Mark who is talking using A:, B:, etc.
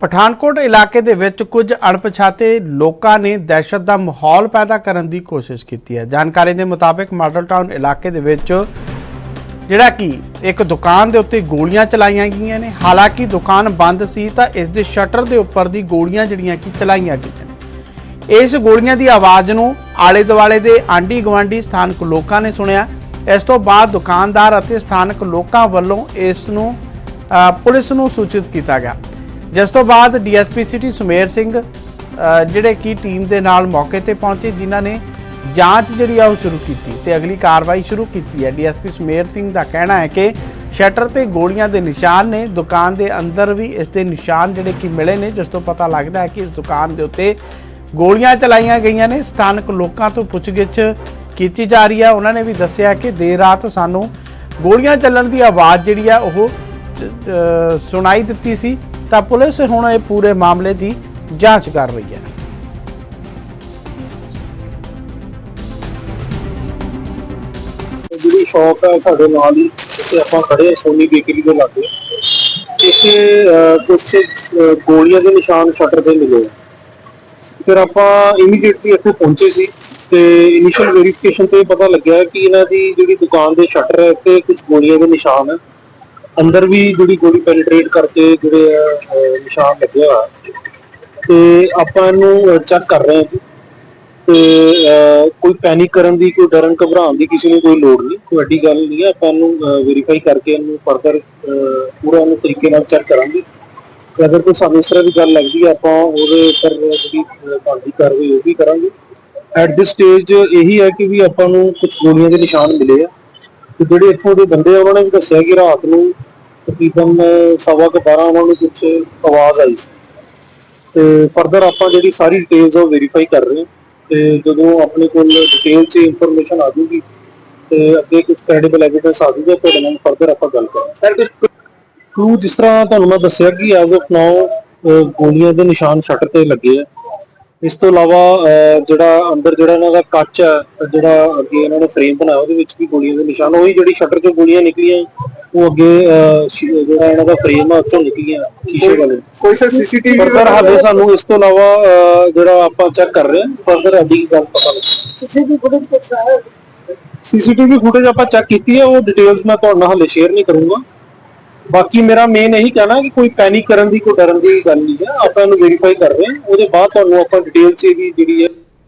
A: ਪਠਾਨਕੋਟ ਇਲਾਕੇ ਦੇ ਵਿੱਚ ਕੁਝ ਅਣਪਛਾਤੇ ਲੋਕਾਂ ਨੇ ਦਹਿਸ਼ਤ ਦਾ ਮਾਹੌਲ ਪੈਦਾ ਕਰਨ ਦੀ ਕੋਸ਼ਿਸ਼ ਕੀਤੀ ਹੈ। ਜਾਣਕਾਰੀ ਦੇ ਮੁਤਾਬਕ ਮਾਡਲ ਟਾਊਨ ਇਲਾਕੇ ਦੇ ਵਿੱਚ ਜਿਹੜਾ ਕਿ ਇੱਕ ਦੁਕਾਨ ਦੇ ਉੱਤੇ ਗੋਲੀਆਂ ਚਲਾਈਆਂ ਗਈਆਂ ਨੇ, ਹਾਲਾਂਕਿ ਦੁਕਾਨ ਬੰਦ ਸੀ ਤਾਂ ਇਸ ਦੇ ਸ਼ਟਰ ਦੇ ਉੱਪਰ ਦੀ ਗੋਲੀਆਂ ਜਿਹੜੀਆਂ ਕਿ ਚਲਾਈਆਂ ਗਈਆਂ ਨੇ। ਇਸ ਗੋਲੀਆਂ ਦੀ ਆਵਾਜ਼ ਨੂੰ ਆਲੇ ਦੁਆਲੇ ਦੇ ਆਂਢੀ ਗਵਾਂਢੀ ਸਥਾਨਕ ਲੋਕਾਂ ਨੇ ਸੁਣਿਆ। ਇਸ ਤੋਂ ਬਾਅਦ ਦੁਕਾਨਦਾਰ ਅਤੇ ਸਥਾਨਕ ਲੋਕਾਂ ਵੱਲੋਂ ਇਸ ਨੂੰ ਪੁਲਿਸ ਨੂੰ ਸੂਚਿਤ ਕੀਤਾ ਗਿਆ। ਜਿਸ ਤੋਂ ਬਾਅਦ ਡੀਐਸਪੀ ਸਿਟੀ ਸੁਮੇਰ ਸਿੰਘ ਜਿਹੜੇ ਕਿ ਟੀਮ ਦੇ ਨਾਲ ਮੌਕੇ ਤੇ ਪਹੁੰਚੇ, ਜਿਨ੍ਹਾਂ ਨੇ ਜਾਂਚ ਜਿਹੜੀ ਆ ਉਹ ਸ਼ੁਰੂ ਕੀਤੀ ਤੇ ਅਗਲੀ ਕਾਰਵਾਈ ਸ਼ੁਰੂ ਕੀਤੀ ਹੈ। ਡੀਐਸਪੀ ਸੁਮੇਰ ਸਿੰਘ ਦਾ ਕਹਿਣਾ ਹੈ ਕਿ ਸ਼ਟਰ ਤੇ ਗੋਲੀਆਂ ਦੇ ਨਿਸ਼ਾਨ ਨੇ, ਦੁਕਾਨ ਦੇ ਅੰਦਰ ਵੀ ਇਸ ਦੇ ਨਿਸ਼ਾਨ ਜਿਹੜੇ ਕਿ ਮਿਲੇ ਨੇ, ਜਿਸ ਤੋਂ ਪਤਾ ਲੱਗਦਾ ਹੈ ਕਿ ਇਸ ਦੁਕਾਨ ਦੇ ਉੱਤੇ ਗੋਲੀਆਂ ਚਲਾਈਆਂ ਗਈਆਂ ਨੇ। ਸਥਾਨਕ ਲੋਕਾਂ ਤੋਂ ਪੁੱਛਗਿੱਛ ਕੀਤੀ ਜਾ ਰਹੀ ਹੈ। ਉਹਨਾਂ ਨੇ ਵੀ ਦੱਸਿਆ ਕਿ ਦੇਰ ਰਾਤ ਸਾਨੂੰ ਗੋਲੀਆਂ ਚੱਲਣ ਦੀ ਆਵਾਜ਼ ਜਿਹੜੀ ਆ ਉਹ ਸੁਣਾਈ ਦਿੱਤੀ ਸੀ। ਤਾਂ ਪੁਲਿਸ ਹੁਣ ਇਹ ਪੂਰੇ ਮਾਮਲੇ ਦੀ ਜਾਂਚ ਕਰ ਰਹੀ ਹੈ।
B: ਜਿਹੜੀ ਸ਼ਾਪ ਹੈ ਸਾਡੇ ਨਾਲ ਹੀ ਤੇ ਆਪਾਂ ਖੜੇ ਸੋਨੀ ਬੇਕਰੀ ਦੇ ਲਾਗੇ। ਇੱਥੇ ਅਹ, ਗੋਲੀਆਂ ਦੇ ਨਿਸ਼ਾਨ ਸ਼ਟਰ ਤੇ ਮਿਲੇ ਫਿਰ ਆਪਾਂ ਇਮੀਡੀਏਟਲੀ ਇੱਥੇ ਪਹੁੰਚੇ ਸੀ ਤੇ ਇਨੀਸ਼ੀਅਲ ਵੈਰੀਫਿਕੇਸ਼ਨ ਤੇ ਪਤਾ ਲੱਗਿਆ ਕਿ ਇਹਨਾਂ ਦੀ ਜਿਹੜੀ ਦੁਕਾਨ ਦੇ ਸ਼ਟਰ ਹੈ ਤੇ ਕੁਝ ਗੋਲੀਆਂ ਦੇ ਨਿਸ਼ਾਨ ਹੈ ਅੰਦਰ ਵੀ ਜਿਹੜੀ ਗੋਲੀ ਪੈਨੀਟ੍ਰੇਟ ਕਰਕੇ ਜਿਹੜੇ ਆ, ਨਿਸ਼ਾਨ ਲੱਗੇ ਹੋਇਆ ਤੇ ਆਪਾਂ ਇਹਨੂੰ ਚੈੱਕ ਕਰ ਰਹੇ ਹਾਂ ਜੀ। ਤੇ ਕੋਈ ਪੈਨਿਕ ਕਰਨ ਦੀ ਕੋਈ ਡਰਨ ਘਬਰਾਉਣ ਦੀ ਕਿਸੇ ਨੂੰ ਕੋਈ ਲੋੜ ਨਹੀਂ ਕੋਈ ਵੱਡੀ ਗੱਲ ਨਹੀਂ ਹੈ। ਆਪਾਂ ਇਹਨੂੰ ਵੈਰੀਫਾਈ ਕਰਕੇ ਇਹਨੂੰ ਫਰਦਰ ਪੂਰਾ ਇਹਨੂੰ ਤਰੀਕੇ ਨਾਲ ਚੈੱਕ ਕਰਾਂਗੇ। ਤੇ ਅਗਰ ਕੋਈ ਸਾਨੂੰ ਇਸ ਤਰ੍ਹਾਂ ਦੀ ਗੱਲ ਲੱਗਦੀ ਹੈ ਆਪਾਂ ਉਹਦੇ ਉੱਪਰ ਜਿਹੜੀ ਅਹ, ਬਣਦੀ ਕਾਰਵਾਈ ਉਹ ਵੀ ਕਰਾਂਗੇ। ਐਟ ਦਿਸ ਸਟੇਜ ਇਹੀ ਹੈ ਕਿ ਵੀ ਆਪਾਂ ਨੂੰ ਕੁਝ ਗੋਲੀਆਂ ਦੇ ਨਿਸ਼ਾਨ ਮਿਲੇ ਆ। ਤੇ ਜਿਹੜੇ ਇੱਥੋਂ ਦੇ ਬੰਦੇ ਆ ਉਹਨਾਂ ਨੇ ਵੀ ਦੱਸਿਆ ਕਿ ਰਾਤ ਨੂੰ ਤਕਰੀਬਨ ਸਵਾ ਕੁ 12 ਉਹਨਾਂ ਨੂੰ ਕੁਝ ਆਵਾਜ਼ ਆਈ ਸੀ। ਤੇ ਫਰਦਰ ਆਪਾਂ ਜਿਹੜੀ ਸਾਰੀ ਡਿਟੇਲਸ ਉਹ ਵੈਰੀਫਾਈ ਕਰ ਰਹੇ ਹਾਂ। ਤੇ ਜਦੋਂ ਆਪਣੇ ਕੋਲ ਡਿਟੇਲ 'ਚ ਇਨਫੋਰਮੇਸ਼ਨ ਆ ਜੂਗੀ ਤੇ ਅੱਗੇ ਕੁਝ ਕ੍ਰੈਡੀਬਲ ਐਵੀਡੈਂਸ ਆ ਜੂਗਾ ਤੁਹਾਡੇ ਨਾਲ ਫਰਦਰ ਆਪਾਂ ਗੱਲ ਕਰਾਂਗੇ। ਸਰ ਕੁਝ ਕਲੂ ਜਿਸ ਤਰ੍ਹਾਂ ਤੁਹਾਨੂੰ ਮੈਂ ਦੱਸਿਆ ਕਿ ਐਜ਼ ਆਫ ਨਾਓ ਗੋਲੀਆਂ ਦੇ ਨਿਸ਼ਾਨ ਸ਼ਟਰ ਤੇ ਲੱਗੇ ਆ। ਇਸ ਤੋਂ ਇਲਾਵਾ ਜਿਹੜਾ ਅੰਦਰ ਜਿਹੜਾ ਇਹਨਾਂ ਦਾ ਕੱਚ ਹੈ ਜਿਹੜਾ ਅੱਗੇ ਇਹਨਾਂ ਨੇ ਫਰੇਮ ਬਣਾਇਆ ਉਹਦੇ ਵਿੱਚ ਵੀ ਗੋਲੀਆਂ ਦੇ ਨਿਸ਼ਾਨ ਉਹੀ ਜਿਹੜੀ ਸ਼ਟਰ 'ਚੋਂ ਗੋਲੀਆਂ ਨਿਕਲੀਆਂ। ਉਹ ਅੱਗੇ ਅਹ, ਸ਼ੀ- ਜਿਹੜਾ ਇਹਨਾਂ ਦਾ ਫਰੇਮ ਆ ਉੱਚੋਂ ਨਿਕਲੀਆਂ ਸ਼ੀਸ਼ੇ ਵਾਲੇ।
C: ਕੋਈ ਸਰ ਸੀਸੀਟੀਵੀ
B: ਫਰਦਰ ਹਾਲੇ ਸਾਨੂੰ ਇਸ ਤੋਂ ਇਲਾਵਾ ਅਹ, ਜਿਹੜਾ ਆਪਾਂ ਚੈੱਕ ਕਰ ਰਹੇ ਹਾਂ ਫਰਦਰ ਅੱਡੀ ਗੱਲ ਪਤਾ ਲੱਗ।
C: ਸੀਸੀਟੀਵੀ ਫੁਟੇਜ ਕੁਛ ਹੈ?
B: ਸੀਸੀਟੀਵੀ ਫੁਟੇਜ ਆਪਾਂ ਚੈੱਕ ਕੀਤੀ ਹੈ ਉਹ ਡਿਟੇਲਸ ਮੈਂ ਤੁਹਾਡੇ ਨਾਲ ਹਾਲੇ ਸ਼ੇਅਰ ਨਹੀਂ ਕਰੂੰਗਾ। ਬਾਕੀ ਮੇਰਾ ਮੇਨ ਇਹੀ ਕਹਿਣਾ ਕਿ ਕੋਈ ਪੈਨਿਕ ਕਰਨ ਦੀ ਕੋਈ ਡਰਨ ਦੀ ਗੱਲ ਨਹੀਂ ਹੈ। ਆਪਾਂ ਇਹਨੂੰ ਵੈਰੀਫਾਈ ਕਰ ਰਹੇ ਹਾਂ। ਉਹਦੇ ਬਾਅਦ ਤੁਹਾਨੂੰ ਆਪਾਂ ਡਿਟੇਲ 'ਚ ਇਹਦੀ ਜਿਹੜੀ ਹੈ